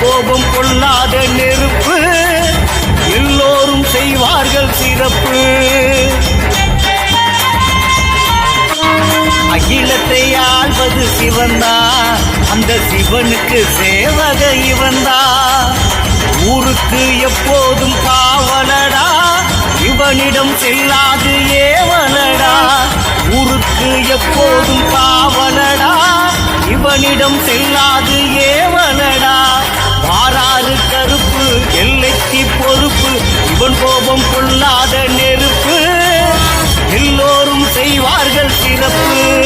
கோபம் கொள்ளாத நெருப்பு எல்லோரும் செய்வார்கள் சிறப்பு. அகிலத்தை ஆள்வது சிவன்தா அந்த சிவனுக்கு சேவக இவன்தா ஊருக்கு எப்போதும் காவலடா? இவனிடம் செல்லாது ஏவலடா? ஊருக்கு எப்போதும் காவலடா? இவனிடம் செல்லாது கோபம் கொள்ளாத நெருப்பு. எல்லோரும் செய்வார்கள் சிறப்பு.